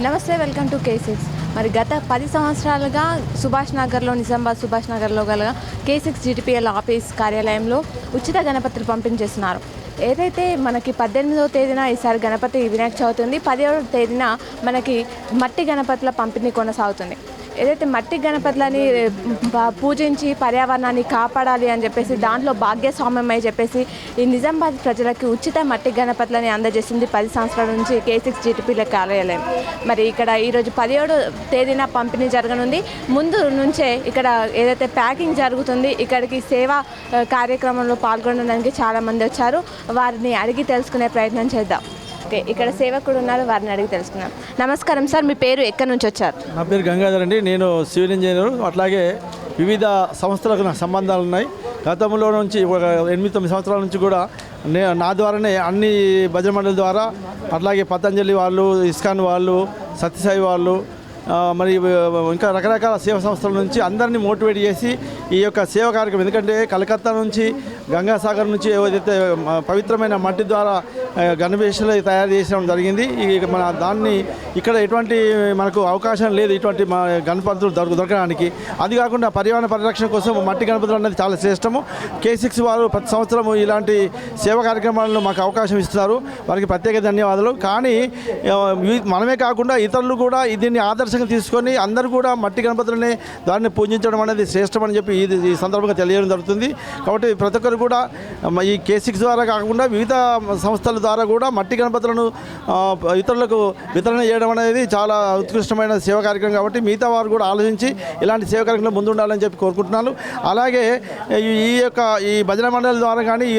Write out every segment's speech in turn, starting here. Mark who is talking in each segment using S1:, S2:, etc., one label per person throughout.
S1: నమస్తే welcome to కేసిక్స్ మరి గత పది సంవత్సరాలుగా సుభాష్ నగర్లో నిజామాబాద్ సుభాష్ నగర్లో గల కేసిక్స్ జీటీపీఎల్ ఆఫీస్ కార్యాలయంలో ఉచిత గణపతులు పంపిణీ చేస్తున్నారు ఏదైతే మనకి పద్దెనిమిదవ తేదీన ఈసారి గణపతి వినాయక చవితి ఉంది పదిహేడవ తేదీన మనకి మట్టి గణపతుల పంపిణీ కొనసాగుతుంది. ఏదైతే మట్టి గణపతులని పూజించి పర్యావరణాన్ని కాపాడాలి అని చెప్పేసి దాంట్లో భాగ్యస్వామ్యం అని చెప్పేసి ఈ నిజామాబాద్ ప్రజలకి ఉచిత మట్టి గణపతులని అందజేసింది పది సంవత్సరాల నుంచి కే సిక్స్ జీటీపీల కార్యాలయం. మరి ఇక్కడ ఈరోజు పదిహేడు తేదీన పంపిణీ జరగనుంది. ముందు నుంచే ఇక్కడ ఏదైతే ప్యాకింగ్ జరుగుతుంది ఇక్కడికి సేవా కార్యక్రమంలో పాల్గొనడానికి చాలామంది వచ్చారు. వారిని అడిగి తెలుసుకునే ప్రయత్నం చేద్దాం. ఓకే ఇక్కడ సేవకుడు ఉన్నారు వారిని అడిగి తెలుసుకున్నాం నమస్కారం సార్ మీ పేరు ఎక్కడి నుంచి వచ్చారు?
S2: నా పేరు గంగాధర్ అండి నేను సివిల్ ఇంజనీర్ అట్లాగే వివిధ సంస్థలకు నా సంబంధాలు ఉన్నాయి. గతంలో నుంచి ఒక ఎనిమిది తొమ్మిది సంవత్సరాల నుంచి కూడా నే నా ద్వారానే అన్ని భజన మండలి ద్వారా అట్లాగే పతంజలి వాళ్ళు ఇస్కాన్ వాళ్ళు సత్యసాయి వాళ్ళు మరి ఇంకా రకరకాల సేవా సంస్థల నుంచి అందరినీ మోటివేట్ చేసి ఈ యొక్క సేవ కార్యక్రమం. ఎందుకంటే కలకత్తా నుంచి గంగాసాగర్ నుంచి ఏదైతే పవిత్రమైన మట్టి ద్వారా ఆ, తయారు చేయడం జరిగింది. ఈ మన దాన్ని ఇక్కడ ఎటువంటి మనకు అవకాశం లేదు ఇటువంటి మా గణపతులు దొరక దొరకడానికి. అది కాకుండా పర్యావరణ పరిరక్షణ కోసం మట్టి గణపతులు అనేది చాలా శ్రేష్టము. కే సిక్స్ వారు ప్రతి సంవత్సరం ఇలాంటి సేవా కార్యక్రమాలను మాకు అవకాశం ఇస్తున్నారు వారికి ప్రత్యేక ధన్యవాదాలు. కానీ మనమే కాకుండా ఇతరులు కూడా దీన్ని ఆదర్శంగా తీసుకొని అందరూ కూడా మట్టి గణపతులని దాన్ని పూజించడం అనేది శ్రేష్టమని చెప్పి ఇది ఈ సందర్భంగా తెలియడం జరుగుతుంది. కాబట్టి ప్రతి ఒక్కరు కూడా ఈ కేసిక్స్ ద్వారా కాకుండా వివిధ సంస్థల ద్వారా కూడా మట్టి గణపతులను ఇతరులకు వితరణ చేయడం అనేది చాలా ఉత్కృష్టమైన సేవా కార్యక్రమం కాబట్టి మిగతా వారు కూడా ఆలోచించి ఇలాంటి సేవా కార్యక్రమంలో ముందుండాలని చెప్పి కోరుకుంటున్నాను. అలాగే ఈ ఈ యొక్క ఈ భజన మండలి ద్వారా కానీ ఈ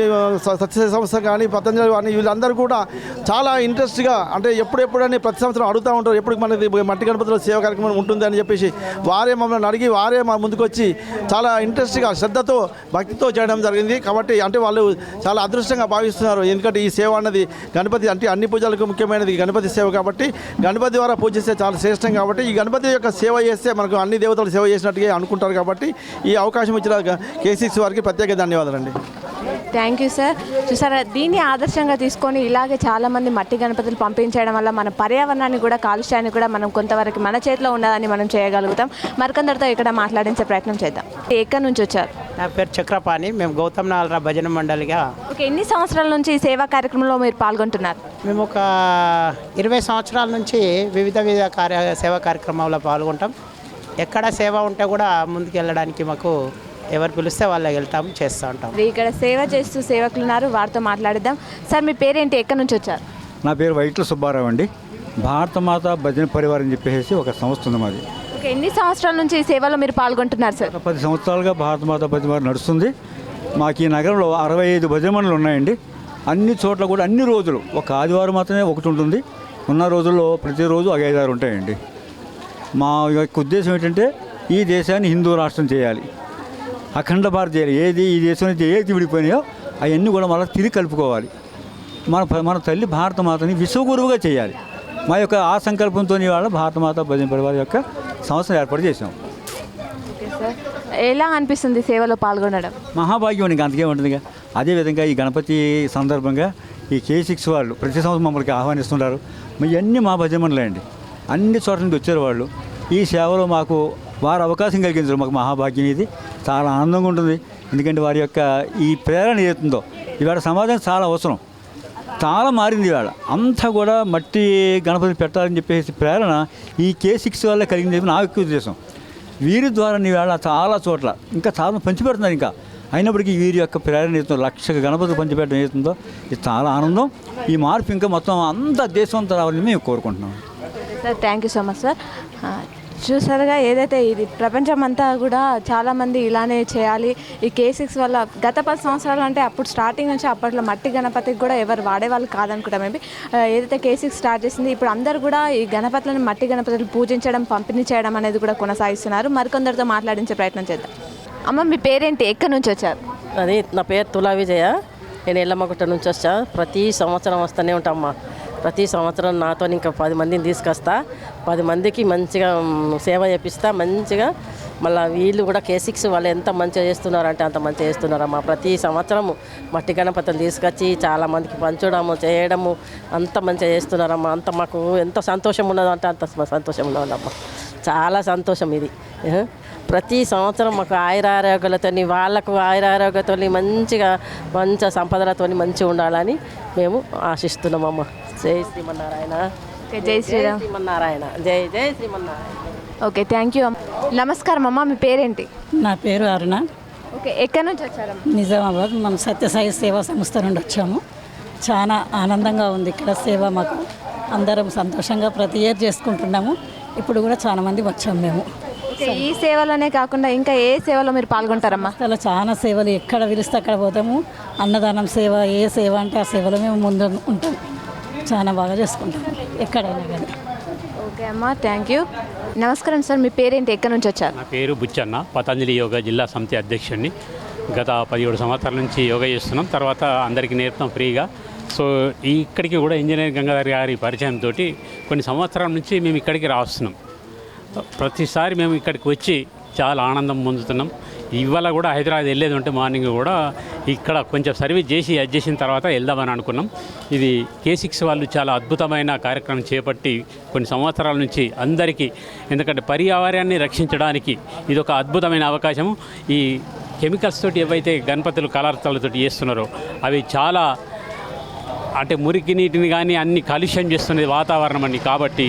S2: సత్య సంస్థ కానీ పతంజలి కానీ వీళ్ళందరూ కూడా చాలా ఇంట్రెస్ట్గా అంటే ఎప్పుడెప్పుడని ప్రతి సంవత్సరం అడుగుతూ ఉంటారు. ఎప్పుడు మనకి మట్టి గణపతుల సేవ కార్యక్రమం ఉంటుంది అని చెప్పేసి వారే మమ్మల్ని అడిగి వారే మా ముందుకొచ్చి చాలా ఇంట్రెస్ట్గా శ్రద్ధతో భక్తితో చేయడం జరిగింది. కాబట్టి అంటే వాళ్ళు చాలా అదృష్టంగా భావిస్తున్నారు. ఎందుకంటే ఈ సేవ అన్నది గణపతి అంటే అన్ని పూజలకు ముఖ్యమైనది గణపతి సేవ కాబట్టి గణపతి ద్వారా పూజిస్తే చాలా శ్రేష్టం కాబట్టి ఈ గణపతి యొక్క సేవ చేస్తే మనకు అన్ని దేవతలు సేవ చేసినట్టుగా అనుకుంటారు కాబట్టి ఈ అవకాశం ఇచ్చిన కేసీసీ వారికి ప్రత్యేక ధన్యవాదాలండి.
S1: థ్యాంక్ యూ సార్ చూసారా దీన్ని ఆదర్శంగా తీసుకొని ఇలాగే చాలామంది మట్టి గణపతులు పంపించడం వల్ల మన పర్యావరణాన్ని కూడా కాలుష్యాన్ని కూడా మనం కొంతవరకు మన చేతిలో ఉన్నదని మనం చేయగలుగుతాం. మరికొందరితో ఇక్కడ మాట్లాడించే ప్రయత్నం చేద్దాం. ఎక్కడి నుంచి వచ్చారు?
S3: నా పేరు చక్రపాణి. మేము గౌతమ్ నాలరా భజన మండలిగా.
S1: ఓకే ఎన్ని సంవత్సరాల నుంచి ఈ సేవా కార్యక్రమంలో మీరు పాల్గొంటున్నారు?
S3: మేము ఒక ఇరవై సంవత్సరాల నుంచి వివిధ వివిధ కార్య సేవా కార్యక్రమాల్లో పాల్గొంటాం. ఎక్కడ సేవ ఉంటే కూడా ముందుకు వెళ్ళడానికి మాకు ఎవరు పిలిస్తే వాళ్ళకి వెళ్తాం చేస్తూ ఉంటాం
S1: ఇక్కడ సేవ చేస్తూ సేవకులు ఉన్నారు వారితో మాట్లాడిద్దాం. సార్ మీ పేరేంటి? ఎక్కడి నుంచి వచ్చారు?
S4: నా పేరు వైట్ల సుబ్బారావు అండి. భారతమాత భజన పరివారం అని చెప్పేసి ఒక సంస్థ ఉంది మాది.
S1: ఓకే ఎన్ని సంవత్సరాల నుంచి ఈ సేవలో మీరు పాల్గొంటున్నారు సార్?
S4: పది సంవత్సరాలుగా భారతమాత భజన పరివారం నడుస్తుంది. మాకు ఈ నగరంలో అరవై ఐదు భజన మండలు ఉన్నాయండి. అన్ని చోట్ల కూడా అన్ని రోజులు ఒక ఆదివారం మాత్రమే ఒకటి ఉంటుంది. ఉన్న రోజుల్లో ప్రతిరోజు ఒక ఐదారు ఉంటాయండి. మా యొక్క ఉద్దేశం ఏంటంటే ఈ దేశాన్ని హిందూ రాష్ట్రం చేయాలి. అఖండ భారత ఏది ఈ దేశం నుంచి ఏది విడిపోయినాయో అవన్నీ కూడా మళ్ళీ తిరిగి కలుపుకోవాలి. మన మన తల్లి భారతమాతని విశ్వగురువుగా చేయాలి. మా యొక్క ఆ సంకల్పంతో ఇవాళ భారతమాత భజన పరివారం యొక్క సంస్థను ఏర్పాటు చేసాం
S1: ఎలా అనిపిస్తుంది సేవలో పాల్గొనడం?
S4: మహాభాగ్యం ఇంకా అంతకే ఉంటుందిగా. అదేవిధంగా ఈ గణపతి సందర్భంగా ఈ కే సిక్స్ వాళ్ళు ప్రతి సంవత్సరం మమ్మల్ని ఆహ్వానిస్తున్నారు ఇవన్నీ మా భజనలే అండి అన్ని చోట్ల నుంచి వచ్చారు వాళ్ళు. ఈ సేవలో మాకు వారు అవకాశం కలిగించారు మాకు మహాభాగ్యం ఇది. చాలా ఆనందంగా ఉంటుంది. ఎందుకంటే వారి యొక్క ఈ ప్రేరణ ఏతుందో ఇవాళ సమాజం చాలా అవసరం. చాలా మారింది ఇవాళ. అంతా కూడా మట్టి గణపతి పెట్టాలని చెప్పేసి ప్రేరణ ఈ కే సిక్స్ వల్ల కలిగింది చెప్పి నా యొక్క ఉద్దేశం. వీరి ద్వారా ఇవాళ చాలా చోట్ల ఇంకా చాలా పంచిపెడుతున్నారు ఇంకా. అయినప్పటికీ వీరి యొక్క ప్రేరణ ఏతుందో లక్ష గణపతి పంచిపెట్టడం ఏతుందో ఇది చాలా ఆనందం. ఈ మార్పు ఇంకా మొత్తం అంతా దేశం అంతా రావాలని మేము కోరుకుంటున్నాం.
S1: Sir thank you so much sir చూసారుగా ఏదైతే ఇది ప్రపంచం అంతా కూడా చాలామంది ఇలానే చేయాలి. ఈ కేసిక్స్ వల్ల గత పది సంవత్సరాలు అంటే అప్పుడు స్టార్టింగ్ నుంచి అప్పట్లో మట్టి గణపతికి కూడా ఎవరు వాడేవాళ్ళు కాదనుకుంటా మేబీ. ఏదైతే కేసిక్స్ స్టార్ట్ చేసింది ఇప్పుడు అందరు కూడా ఈ గణపతులను మట్టి గణపతులు పూజించడం పంపిణీ చేయడం అనేది కూడా కొనసాగిస్తున్నారు. మరికొందరితో మాట్లాడించే ప్రయత్నం చేద్దాం. అమ్మ మీ పేరేంటి? ఎక్కడి నుంచి వచ్చారు?
S5: అది నా పేరు తులా విజయ. నేను ఎల్లమ్మగుట్ట నుంచి వచ్చా. ప్రతి సంవత్సరం వస్తూనే ఉంటామ్మా ప్రతి సంవత్సరం నాతో ఇంకా పది మందిని తీసుకొస్తా. పది మందికి మంచిగా సేవ చేపిస్తా. మంచిగా మళ్ళీ వీళ్ళు కూడా కేసిక్స్ వాళ్ళు ఎంత మంచిగా చేస్తున్నారంటే అంత మంచిగా చేస్తున్నారమ్మా. ప్రతి సంవత్సరం మట్టి గణపతిని తీసుకొచ్చి చాలా మందికి పంచడము చేయడము అంత మంచిగా చేస్తున్నారమ్మా. అంత మాకు ఎంత సంతోషం ఉన్నదంటే అంత సంతోషం ఉన్నదమ్మా. చాలా సంతోషం ఇది. ప్రతి సంవత్సరం మాకు ఆయురారోగ్యాలతో వాళ్ళకు ఆయురారోగ్యతో మంచిగా మంచి సంపదలతో మంచిగా ఉండాలని మేము ఆశిస్తున్నామమ్మా. జై శ్రీమన్నారాయణ.
S1: ఓకే జై శ్రీరామ్.
S5: శ్రీమన్నారాయణ. జై జై శ్రీమన్నారాయణ.
S1: ఓకే థ్యాంక్ యూ నమస్కారం అమ్మ మీ పేరేంటి?
S6: నా పేరు అరుణ.
S1: ఓకే ఎక్కడి నుంచి వచ్చారమ్మ
S6: నిజామాబాద్ మనం సత్యసాయి సేవా సంస్థ నుండి వచ్చాము. చాలా ఆనందంగా ఉంది ఇక్కడ సేవ మాకు. అందరం సంతోషంగా ప్రతి ఇయర్ చేసుకుంటున్నాము. ఇప్పుడు కూడా చాలా మంది వచ్చాము మేము.
S1: ఓకే ఈ సేవలోనే కాకుండా ఇంకా ఏ సేవలో మీరు పాల్గొంటారమ్మా?
S6: అలా చాలా సేవలు ఎక్కడ పిలిస్తే అక్కడ పోతాము. అన్నదానం సేవ ఏ సేవ అంటే ఆ సేవలో మేము ముందు ఉంటాం. చాలా బాగా చేసుకుంటాము ఎక్కడైనా కానీ.
S1: ఓకే అమ్మా థ్యాంక్ యూ నమస్కారం సార్ మీ పేరేంటి? ఎక్కడి నుంచి వచ్చారు?
S7: నా పేరు బుచ్చన్న. పతంజలి యోగా జిల్లా సమితి అధ్యక్షుడిని. గత పదిహేడు సంవత్సరాల నుంచి యోగా చేస్తున్నాం. తర్వాత అందరికీ నేర్పుతాం ఫ్రీగా. సో ఈ ఇక్కడికి కూడా ఇంజనీర్ గంగాధర్ గారి పరిచయంతో కొన్ని సంవత్సరాల నుంచి మేము ఇక్కడికి రాస్తున్నాం. ప్రతిసారి మేము ఇక్కడికి వచ్చి చాలా ఆనందం పొందుతున్నాం. ఇవాళ కూడా హైదరాబాద్ వెళ్ళేది ఉంటే మార్నింగ్ కూడా ఇక్కడ కొంచెం సర్వీస్ చేసి అది చేసిన తర్వాత వెళ్దామని అనుకున్నాం. ఇది కే సిక్స్ వాళ్ళు చాలా అద్భుతమైన కార్యక్రమం చేపట్టి కొన్ని సంవత్సరాల నుంచి అందరికీ ఎందుకంటే పర్యావరణాన్ని రక్షించడానికి ఇది ఒక అద్భుతమైన అవకాశము. ఈ కెమికల్స్ తోటి ఏవైతే గణపతులు కలర్తలతో చేస్తున్నారో అవి చాలా అంటే మురికి నీటిని కానీ అన్ని కాలుష్యం చేస్తున్నది వాతావరణం అని కాబట్టి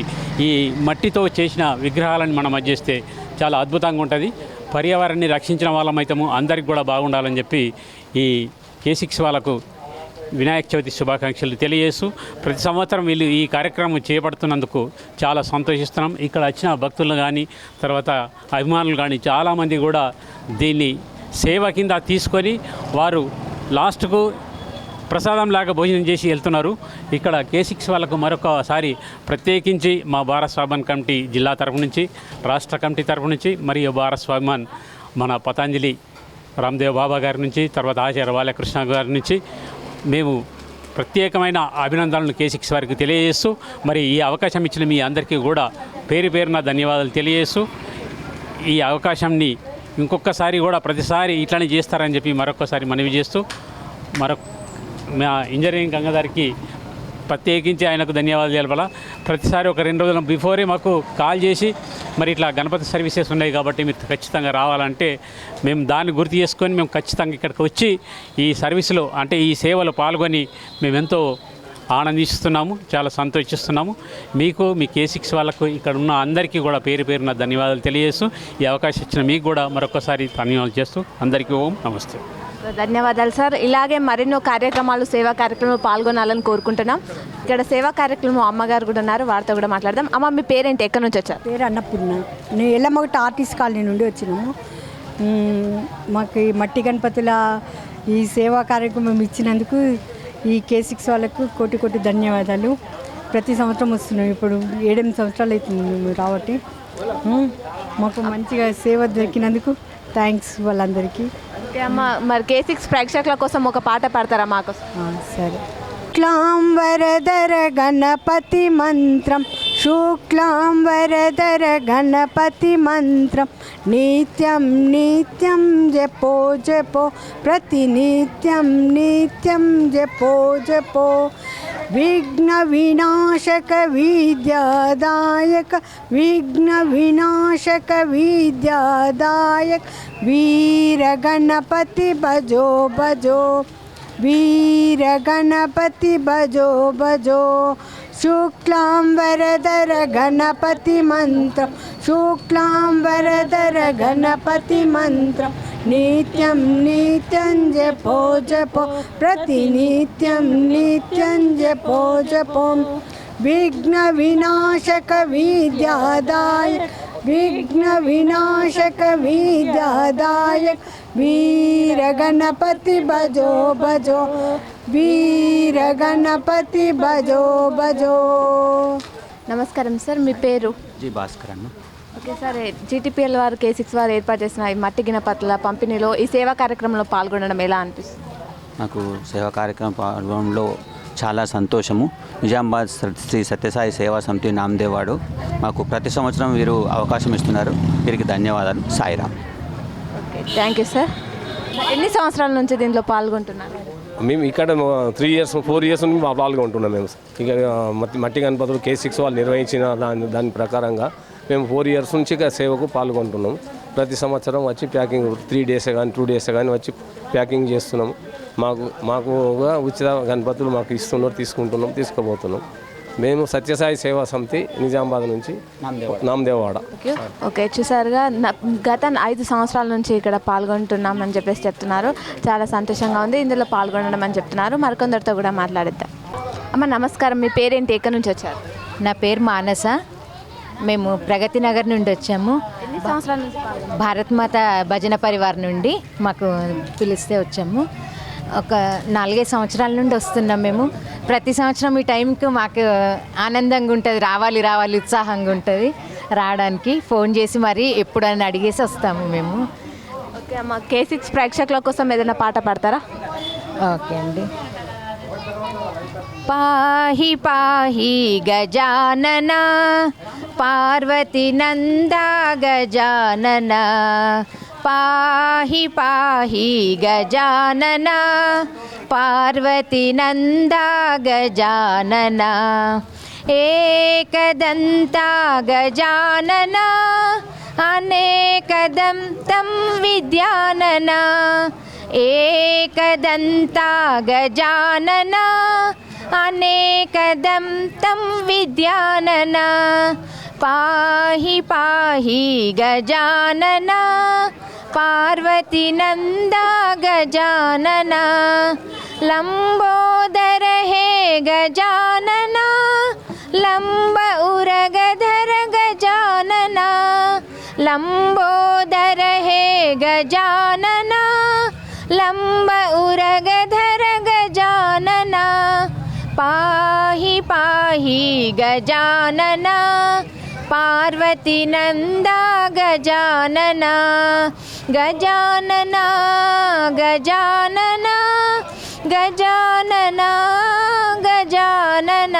S7: ఈ మట్టితో చేసిన విగ్రహాలను మనం చేస్తే చాలా అద్భుతంగా ఉంటుంది. పర్యావరణాన్ని రక్షించిన వాళ్ళమైతాము. అందరికి కూడా బాగుండాలని చెప్పి ఈ కే సిక్స్ వాళ్ళకు వినాయక చవితి శుభాకాంక్షలు తెలియజేస్తూ ప్రతి సంవత్సరం వీళ్ళు ఈ కార్యక్రమం చేపడుతున్నందుకు చాలా సంతోషిస్తున్నాం. ఇక్కడ వచ్చిన భక్తులు కానీ తర్వాత అభిమానులు కానీ చాలామంది కూడా దీన్ని సేవ కింద తీసుకొని వారు లాస్ట్కు ప్రసాదం లాగా భోజనం చేసి వెళ్తున్నారు. ఇక్కడ కే సిక్స్ వాళ్ళకు మరొకసారి ప్రత్యేకించి మా భారత్ స్వాభిమాన్ కమిటీ జిల్లా తరపు నుంచి రాష్ట్ర కమిటీ తరపు నుంచి మరియు భారత్ స్వాభిమాన్ మన పతాంజలి రామ్దేవ్ బాబా గారి నుంచి తర్వాత ఆచార్య బాలకృష్ణ గారి నుంచి మేము ప్రత్యేకమైన అభినందనలు కే సిక్స్ వారికి తెలియజేస్తూ మరి ఈ అవకాశం ఇచ్చిన మీ అందరికీ కూడా పేరు పేరున ధన్యవాదాలు తెలియజేస్తూ ఈ అవకాశాన్ని ఇంకొకసారి కూడా ప్రతిసారి ఇట్లానే చేస్తారని చెప్పి మరొకసారి మనవి చేస్తూ మరొక మా ఇంజనీరింగ్ గంగాధర్కి ప్రత్యేకించి ఆయనకు ధన్యవాదాలు తెలపాల. ప్రతిసారి ఒక రెండు రోజుల బిఫోరే మాకు కాల్ చేసి మరి ఇట్లా గణపతి సర్వీసెస్ ఉన్నాయి కాబట్టి మీరు ఖచ్చితంగా రావాలంటే మేము దాన్ని గుర్తు చేసుకొని మేము ఖచ్చితంగా ఇక్కడికి వచ్చి ఈ సర్వీసులో అంటే ఈ సేవలో పాల్గొని మేమెంతో ఆనందిస్తున్నాము చాలా సంతోషిస్తున్నాము. మీకు మీ కే సిక్స్ వాళ్ళకు ఇక్కడ ఉన్న అందరికీ కూడా పేరు పేరున ధన్యవాదాలు తెలియజేస్తూ ఈ అవకాశం ఇచ్చిన మీకు కూడా మరొకసారి ధన్యవాదాలు చేస్తూ అందరికీ ఓం నమస్తే.
S1: ధన్యవాదాలు సార్. ఇలాగే మరెన్నో కార్యక్రమాలు సేవా కార్యక్రమాలు పాల్గొనాలని కోరుకుంటున్నాం. ఇక్కడ సేవా కార్యక్రమం అమ్మగారు కూడా ఉన్నారు. వారితో కూడా మాట్లాడదాం. అమ్మ మీ పేరేంటి? ఎక్కడి నుంచి వచ్చారు?
S8: పేరు అన్నపూర్ణ. నేను ఎల్లమ్మగట్ట ఆర్టిస్ట్ కాలనీ నుండి వచ్చినాము. మాకు ఈ మట్టి గణపతుల ఈ సేవా కార్యక్రమం ఇచ్చినందుకు ఈ కే సిక్స్ వాళ్ళకు కోటి కోటి ధన్యవాదాలు. ప్రతి సంవత్సరం వస్తున్నాం ఇప్పుడు. ఏడెనిమిది సంవత్సరాలు అవుతుంది మేము రావట్టి మాకు మంచిగా సేవ దొరికినందుకు థ్యాంక్స్ వాళ్ళందరికీ.
S1: ఓకే అమ్మ మరి కే సిక్స్ ప్రేక్షకుల కోసం ఒక పాట పాడతారా మాకోసం
S8: సరే. సరే శుక్లాంబరధర గణపతి మంత్రం శుక్లాంబరధర గణపతి మంత్రం. నిత్యం నిత్యం జపో జపో ప్రతినిత్యం నిత్యం జపో జపో. విఘ్న వినాశక విద్యాదాయక విఘ్న వినాశక విద్యాదాయక వీర గణపతి భజో భజో వీర గణపతి భజో భజో శుక్లాంబరధర గణపతి నిత్యం నిత్యం జపో జపో. ప్రతినిత్యం నిత్యం జపో జపో. విఘ్న వినాశక విద్యాదాయ విఘ్న వినాశక విద్యాదాయక వీర గణపతి భజో భజో. వీర గణపతి భజో భజో.
S1: నమస్కారం సార్ మీ పేరు?
S9: జీ భాస్కర్ అన్న.
S1: Okay sir. జీటీపీఎల్ వారు కే సిక్స్ వారు ఏర్పాటు చేసిన ఈ మట్టి గినపత్ల పంపిణీలో ఈ సేవా కార్యక్రమంలో పాల్గొనడం ఎలా అనిపిస్తుంది?
S9: నాకు సేవా కార్యక్రమం పాల్గొనడంలో చాలా సంతోషము. నిజామాబాద్ శ్రీ సత్యసాయి సేవా సమితి నామదేవాడు మాకు ప్రతి సంవత్సరం వీరు అవకాశం ఇస్తున్నారు. వీరికి ధన్యవాదాలు. Sairam.
S1: Okay thank you sir. ఎన్ని సంవత్సరాల నుంచి దీంట్లో పాల్గొంటున్నారు?
S10: మేము ఇక్కడ త్రీ ఇయర్స్ ఫోర్ ఇయర్స్ నుంచి మా పాల్గొంటున్నాం మేము. ఇక్కడ మట్టి మట్టి గణపతులు కే సిక్స్ వాళ్ళు నిర్వహించిన దాని దాని ప్రకారంగా మేము ఫోర్ ఇయర్స్ నుంచి ఇక సేవకు పాల్గొంటున్నాం. ప్రతి సంవత్సరం వచ్చి ప్యాకింగ్ త్రీ డేస్ కానీ టూ డేస్ కానీ వచ్చి ప్యాకింగ్ చేస్తున్నాం. మాకు మాకు ఉచిత గణపతులు మాకు ఇస్తున్నారు తీసుకుంటున్నాం తీసుకుపోతున్నాం. మేము సత్యసాయి సేవా సమితి నిజామాబాద్ నుంచి నామదేవాడ.
S1: ఓకే. చూసారుగా నా- గత ఐదు సంవత్సరాల నుంచి ఇక్కడ పాల్గొంటున్నామని చెప్పేసి చెప్తున్నారు. చాలా సంతోషంగా ఉంది. ఇందులో పాల్గొనడం అని చెప్తున్నారు. మరికొందరితో కూడా మాట్లాడిద్దాం. అమ్మ నమస్కారం. మీ పేరేంటి? ఎక్కడి నుంచి వచ్చారు?
S11: నా పేరు మానస. మేము ప్రగతి నగర్ నుండి వచ్చాము.
S1: ఎన్ని సంవత్సరాల నుంచి పాల్గొంటున్నారు?
S11: భారత్ మాత భజన పరివార్ నుండి మాకు పిలిస్తే వచ్చాము. ఒక నాలుగైదు సంవత్సరాల నుండి వస్తున్నాం మేము. ప్రతి సంవత్సరం ఈ టైంకి మాకు ఆనందంగా ఉంటుంది. రావాలి రావాలి ఉత్సాహంగా ఉంటుంది. రావడానికి ఫోన్ చేసి మరి ఎప్పుడని అడిగేసి వస్తాము మేము.
S1: ఓకే అమ్మ కే సిక్స్ ప్రేక్షకుల కోసం ఏదైనా పాట పాడతారా?
S11: ఓకే అండి. పాహి పాహి గజానన పార్వతి నందా గజానన पाहि पाहि गजानन पार्वतीनन्दा गजानन एकदन्ता गजानन गजानना अनेकदं तं विद्यान एकदन्ता गजानन अनेकदं तं विद्यान पाहि पाहि गजानन पार्वतीनन्दा गजानन लम्बोदर हे गजानन लम्ब उरगधर गजानन लम्बोदर हे गजानन लम्ब उरगधर गजानन पाहि पाहि गजानन पार्वतीनन्दा गजानन गजानन गजानन गजानन गजानन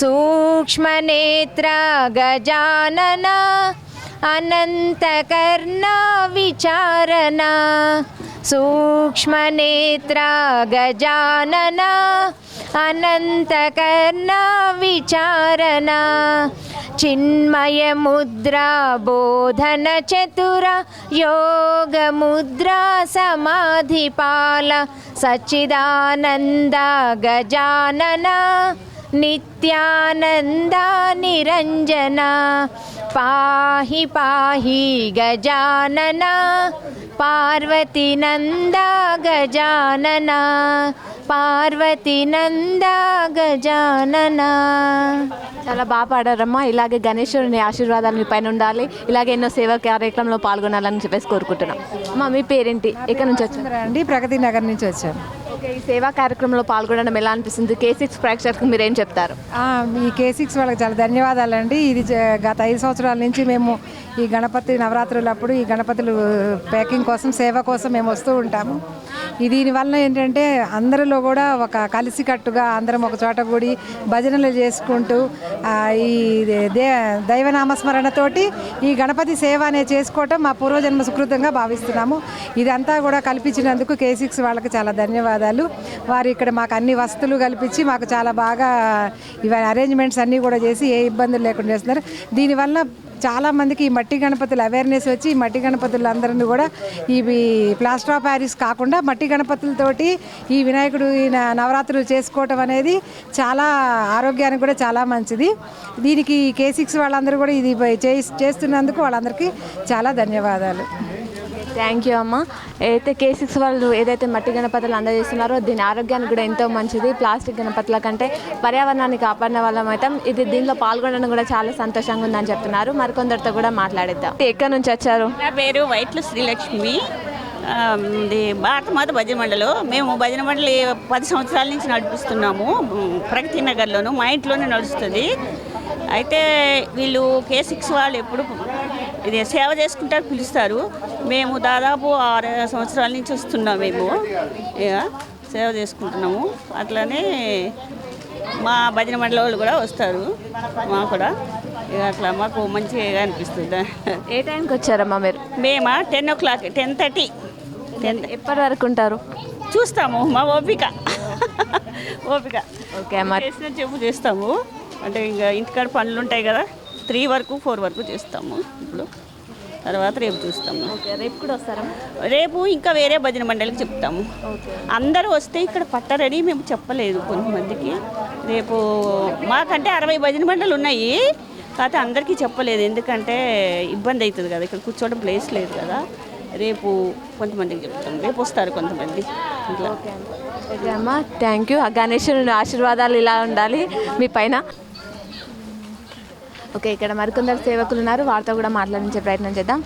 S11: सूक्ष्मनेत्र गजानन अनन्तकर्णा विचारणा सूक्ष्मनेत्र गजानन अनन्तकर्णा विचारणा चिन्मयमुद्रा बोधनचतुरा योगमुद्रा समाधिपाल सच्चिदानन्दा गजानना नित्यानन्दा निरञ्जना पाहि पाहि गजानना पार्वतीनन्दा गजानना పార్వతీనందా గజానన
S1: చాలా బాగా పాడారమ్మా. ఇలాగే గణేశుడిని ఆశీర్వాదాలు మీ పైన ఉండాలి. ఇలాగే ఎన్నో సేవా కార్యక్రమంలో పాల్గొనాలని చెప్పేసి కోరుకుంటున్నాం. అమ్మా మీ పేరేంటి? ఎక్కడి నుంచి వచ్చారు?
S12: అండి ప్రగతి నగర్ నుంచి వచ్చాము
S1: ఓకే ఈ సేవా కార్యక్రమంలో పాల్గొనడం ఎలా అనిపిస్తుంది? కే సిక్స్ ప్రేక్షకులకు మీరు ఏం చెప్తారు?
S12: ఈ కే సిక్స్ వాళ్ళకి చాలా ధన్యవాదాలండి. ఇది గత ఐదు సంవత్సరాల నుంచి మేము ఈ గణపతి నవరాత్రులప్పుడు ఈ గణపతులు ప్యాకింగ్ కోసం సేవ కోసం మేము వస్తూ ఉంటాము. ఈ దీనివల్ల ఏంటంటే అందరిలో కూడా ఒక కలిసికట్టుగా అందరం ఒక చోట కూడి భజనలు చేసుకుంటూ ఈ దే దైవనామస్మరణతోటి ఈ గణపతి సేవ అనేది చేసుకోవటం మా పూర్వజన్మ సుకృతంగా భావిస్తున్నాము. ఇదంతా కూడా కల్పించినందుకు కే సిక్స్ వాళ్ళకి చాలా ధన్యవాదాలు. వారు ఇక్కడ మాకు అన్ని వసతులు కల్పించి మాకు చాలా బాగా ఇవన్నీ అరేంజ్మెంట్స్ అన్నీ కూడా చేసి ఏ ఇబ్బందులు లేకుండా చేస్తున్నారు. దీనివల్ల చాలామందికి ఈ మట్టి గణపతులు అవేర్నెస్ వచ్చి ఈ మట్టి గణపతులందరినీ కూడా ఇవి ప్లాస్టర్ ఆఫ్ ప్యారిస్ కాకుండా మట్టి గణపతులతోటి ఈ వినాయకుడు ఈ నవరాత్రులు చేసుకోవటం అనేది చాలా ఆరోగ్యానికి కూడా చాలా మంచిది. దీనికి కే సిక్స్ వాళ్ళందరూ కూడా ఇది చేస్తున్నందుకు వాళ్ళందరికీ చాలా ధన్యవాదాలు.
S1: థ్యాంక్ యూ అమ్మ. అయితే కే సిక్స్ వాళ్ళు ఏదైతే మట్టి గణపతులు అందజేస్తున్నారో దీని ఆరోగ్యానికి కూడా ఎంతో మంచిది. ప్లాస్టిక్ గణపతుల కంటే పర్యావరణాన్ని కాపాడిన వాళ్ళం అయితే ఇది దీనిలో పాల్గొనడం కూడా చాలా సంతోషంగా ఉందని చెప్తున్నారు. మరికొందరితో కూడా మాట్లాడిద్దాం. ఎక్కడి నుంచి వచ్చారు?
S13: నా పేరు వైట్ల శ్రీలక్ష్మి. భారత మాత భజన మండలి. మేము భజన మండలి పది సంవత్సరాల నుంచి నడిపిస్తున్నాము ప్రగతి నగర్లోను మా ఇంట్లోనే నడుస్తుంది. అయితే వీళ్ళు కే సిక్స్ వాళ్ళు ఎప్పుడు ఇది సేవ చేసుకుంటారు పిలుస్తారు. మేము దాదాపు ఆరు సంవత్సరాల నుంచి వస్తున్నాం మేము. ఇక సేవ చేసుకుంటున్నాము. అట్లనే మా భజన మండలి వాళ్ళు కూడా వస్తారు. మా కూడా. ఇక అట్లా మాకు మంచిగా అనిపిస్తుంది.
S1: ఏ టైంకి వచ్చారమ్మా మీరు?
S13: మేమా? Ten o'clock ten thirty. Ten
S1: ఎప్పటి వరకు ఉంటారు?
S13: చూస్తాము మా ఓపిక. ఓపిక.
S1: ఓకే అమ్మా
S13: చేసిన చెప్పు చేస్తాము. అంటే ఇంకా ఇంటికాడ పనులు ఉంటాయి కదా. త్రీ వరకు ఫోర్ వరకు చేస్తాము ఇప్పుడు. తర్వాత రేపు చూస్తాము.
S1: ఓకే రేపు కూడా వస్తారా?
S13: రేపు ఇంకా వేరే భజన మండలికి చెప్తాము. అందరూ వస్తే ఇక్కడ పట్టరని మేము చెప్పలేదు కొంతమందికి. రేపు మాకంటే అరవై భజన మండలు ఉన్నాయి. కాకపోతే అందరికీ చెప్పలేదు. ఎందుకంటే ఇబ్బంది అవుతుంది కదా ఇక్కడ కూర్చోవడం ప్లేస్ లేదు కదా. రేపు కొంతమందికి చెప్తాం రేపు వస్తారు కొంతమంది. ఇట్లా.
S1: ఓకే అమ్మా థ్యాంక్ యూ ఆ గణేశుని ఆశీర్వాదాలు ఇలా ఉండాలి. మీ పైన ఓకే ఇక్కడ మరికొందరు సేవకులు ఉన్నారు వారితో కూడా మాట్లాడించే ప్రయత్నం చేద్దాం.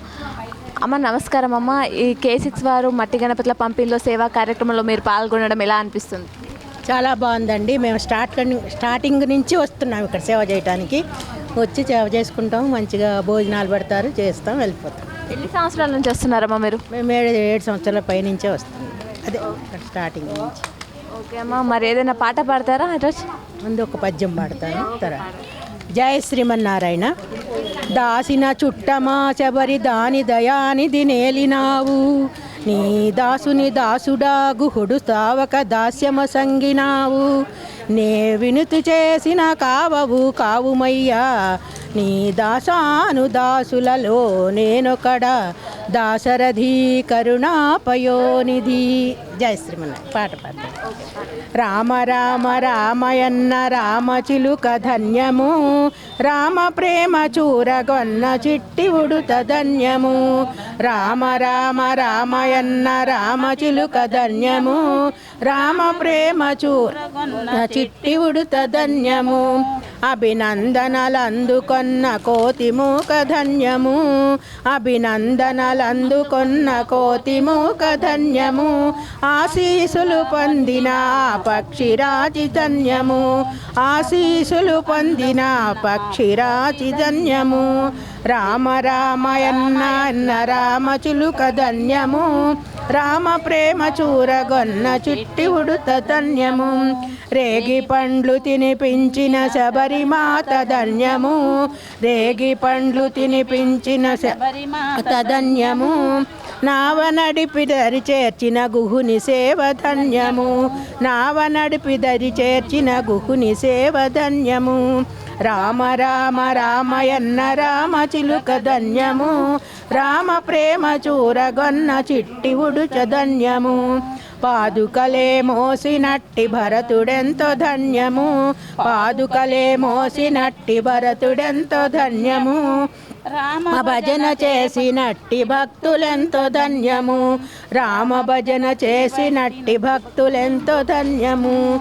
S1: అమ్మ నమస్కారం అమ్మ. ఈ కే సిక్స్ వారు మట్టి గణపతుల పంపిణీలో సేవా కార్యక్రమంలో మీరు పాల్గొనడం ఎలా అనిపిస్తుంది?
S14: చాలా బాగుందండి. మేము స్టార్ట్ స్టార్టింగ్ నుంచి వస్తున్నాం ఇక్కడ సేవ చేయడానికి వచ్చి సేవ చేసుకుంటాం. మంచిగా భోజనాలు పెడతారు చేస్తాం వెళ్ళిపోతాం.
S1: ఎన్ని సంవత్సరాల నుంచి వస్తున్నారమ్మా మీరు?
S14: మేము ఏడు ఏడు సంవత్సరాల పైనుంచే వస్తున్నాం. అదే స్టార్టింగ్ నుంచి.
S1: ఓకే అమ్మా. మరి ఏదైనా పాట పాడతారా ఈరోజు?
S14: ముందు ఒక పద్యం పాడతాను. తర్వాత. జయ శ్రీమన్నారాయణ. దాసిన చుట్టమా శబరి దాని దయానిది నేలినావు. నీ దాసుని దాసుడా గుహుడు తావక దాస్యమ సంగినావు. నే వినుతు చేసిన కావవు కావుమయ్యా. నీ దాసాను దాసులలో నేనొకడ. దాశరథి కరుణాపయోనిధి. జయ శ్రీమన్నారాయణ. పాట పాట రామ రామ రామయన్న రామ చిలుక ధన్యము. రామ ప్రేమ చూరగొన్న చిట్టి ఉడుత ధన్యము. రామ రామ రామయన్న రామ చిలుక ధన్యము. రామ ప్రేమ చూరగొన్న చిట్టి ఉడుత ధన్యము. అభినందనలందుకొన్న కోతి మూక ధన్యము. అభినందనలందుకొన్న కోతి మూక ధన్యము. ఆశీసులు పొందిన పక్షిరాజి ధన్యము. ఆశీసులు పొందిన పక్షిరాజి ధన్యము. రామ రామయన్న అన్న రామ చిలుక ధన్యము. రామ ప్రేమ చూరగొన్న చిట్టి ఉడుత ధన్యము. రేగి పండ్లు తినిపించిన శబరిమాత ధన్యము. రేగి పండ్లు తినిపించిన శబరిమాత ధన్యము. నావ నడిపి దరి చేర్చిన గుహుని సేవ ధన్యము. నావ నడిపి దరి చేర్చిన గుహుని సేవ ధన్యము. రామ రామ రామయన్న రామ చిలుక ధన్యము. రామ ప్రేమ చూరగొన్న చిట్టి ఉడుచ ధన్యము. పాదుకలే మోసినట్టి భరతుడెంతో ధన్యము. పాదుకలే మోసినట్టి భరతుడెంతో ధన్యము. రామ భజన చేసినట్టి భక్తులెంతో ధన్యము. రామ భజన చేసినట్టి భక్తులెంతో ధన్యము.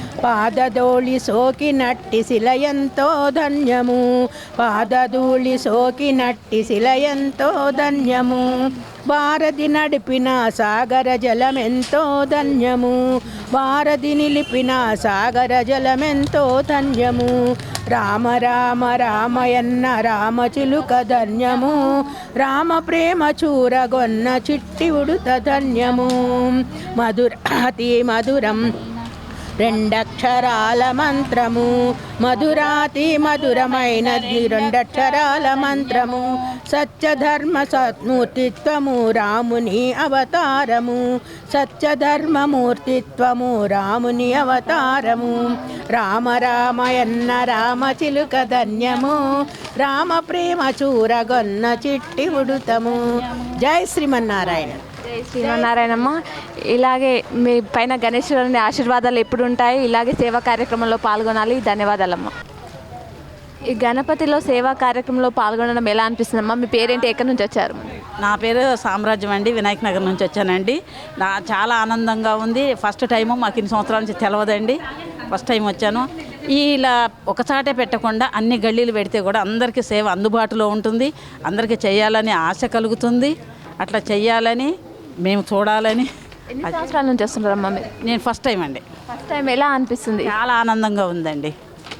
S14: పాదదోళి సోకినట్టి శిలయంతో ధన్యము. పాదధూళి సోకినట్టి శిలయంతో ధన్యము. భారతి నడిపిన సాగర జలమెంతో ధన్యము. భారతి నిలిపిన సాగర జలమెంతో ధన్యము. రామ రామ రామయన్న రామ చిలుక ధన్యము. రామ ప్రేమ చూరగొన్న చిట్టి ఉడుత ధన్యము. మధురాతి మధురం రెండక్షరాల మంత్రము మధురాతి మధురమైనది రెండక్షరాల మంత్రము సత్యధర్మ సత్మూర్తిత్వము రాముని అవతారము. సత్యధర్మమూర్తిత్వము రాముని అవతారము. రామ రామయన్న రామ చిలుక ధన్యము. రామ ప్రేమ చూరగొన్న చిట్టి ఉడుతము. జై శ్రీమన్నారాయణ.
S1: శ్రీమన్నారాయణమ్మ. ఇలాగే మీ పైన గణేశ్వరుని ఆశీర్వాదాలు ఎప్పుడు ఉంటాయి? ఇలాగే సేవా కార్యక్రమంలో పాల్గొనాలి. ధన్యవాదాలమ్మ. ఈ గణపతిలో సేవా కార్యక్రమంలో పాల్గొనడం ఎలా అనిపిస్తుందమ్మా? మీ పేరేంటి? ఎక్కడి నుంచి వచ్చారు?
S15: నా పేరు సామ్రాజ్యం అండి. వినాయక నగర్ నుంచి వచ్చానండి. నా చాలా ఆనందంగా ఉంది. ఫస్ట్ టైము మాకు ఇన్ని సంవత్సరాల నుంచి తెలవదండి. ఫస్ట్ టైం వచ్చాను. ఇలా ఒకసాటే పెట్టకుండా అన్ని గల్లీలు పెడితే కూడా అందరికీ సేవ అందుబాటులో ఉంటుంది. అందరికీ చేయాలని ఆశ కలుగుతుంది. అట్లా చెయ్యాలని మేము చూడాలని.
S1: ఎన్ని సంవత్సరాల నుంచి వస్తున్నారమ్మా మీరు?
S15: నేను ఫస్ట్ టైం అండి.
S1: ఫస్ట్ టైం ఎలా అనిపిస్తుంది?
S15: చాలా ఆనందంగా ఉందండి.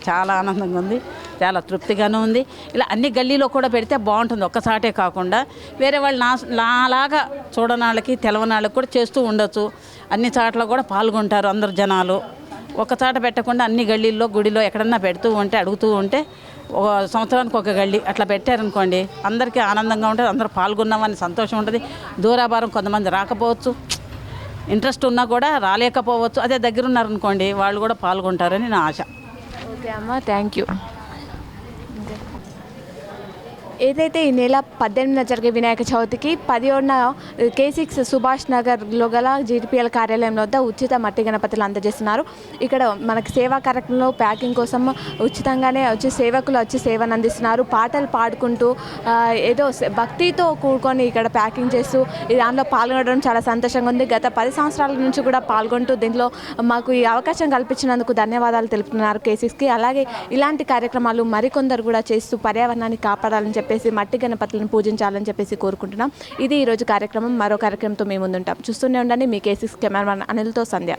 S15: చాలా ఆనందంగా ఉంది. చాలా తృప్తిగాను ఉంది. ఇలా అన్ని గల్లీలో కూడా పెడితే బాగుంటుంది. ఒక్కసాటే కాకుండా వేరే వాళ్ళు నా నాలాగా చూడనాళ్ళకి తెలవనాళ్ళకి కూడా చేస్తూ ఉండొచ్చు. అన్ని చాట్ల కూడా పాల్గొంటారు అందరు జనాలు. ఒక చాట పెట్టకుండా అన్ని గల్లీల్లో గుడిలో ఎక్కడన్నా పెడుతూ ఉంటే అడుగుతూ ఉంటే ఒక సంవత్సరానికి ఒక గళ్ళి అట్లా పెట్టారనుకోండి అందరికీ ఆనందంగా ఉంటుంది అందరూ పాల్గొన్నామని సంతోషం ఉంటుంది. దూరాభారం కొంతమంది రాకపోవచ్చు ఇంట్రెస్ట్ ఉన్నా కూడా రాలేకపోవచ్చు. అదే దగ్గర ఉన్నారనుకోండి వాళ్ళు కూడా పాల్గొంటారని నా ఆశ.
S1: ఓకే అమ్మ థ్యాంక్ యూ ఏదైతే ఈ నెల పద్దెనిమిదిన జరిగే వినాయక చవితికి పదిహేడున కే సిక్స్ సుభాష్ నగర్లో గల జీడిపిఎల్ కార్యాలయం వద్ద ఉచిత మట్టి గణపతులు అందజేస్తున్నారు. ఇక్కడ మనకి సేవా కార్యక్రమంలో ప్యాకింగ్ కోసం ఉచితంగానే వచ్చి సేవకులు వచ్చి సేవను అందిస్తున్నారు. పాటలు పాడుకుంటూ ఏదో భక్తితో కూడుకొని ఇక్కడ ప్యాకింగ్ చేస్తూ దానిలో దాంట్లో పాల్గొనడం చాలా సంతోషంగా ఉంది. గత పది సంవత్సరాల నుంచి కూడా పాల్గొంటూ దీంట్లో మాకు ఈ అవకాశం కల్పించినందుకు ధన్యవాదాలు తెలుపుతున్నారు కేసీస్కి అలాగే ఇలాంటి కార్యక్రమాలు మరికొందరు కూడా చేస్తూ పర్యావరణాన్ని కాపాడాలని చెప్పేసి మట్టి గణపతులను పూజించాలని చెప్పేసి కోరుకుంటున్నాం. ఇది ఈరోజు కార్యక్రమం. మరో కార్యక్రమంతో మేము ముందుంటాం. చూస్తూనే ఉండండి. మీ కేసీస్ కెమెరామన్ అనిల్తో సంధ్య.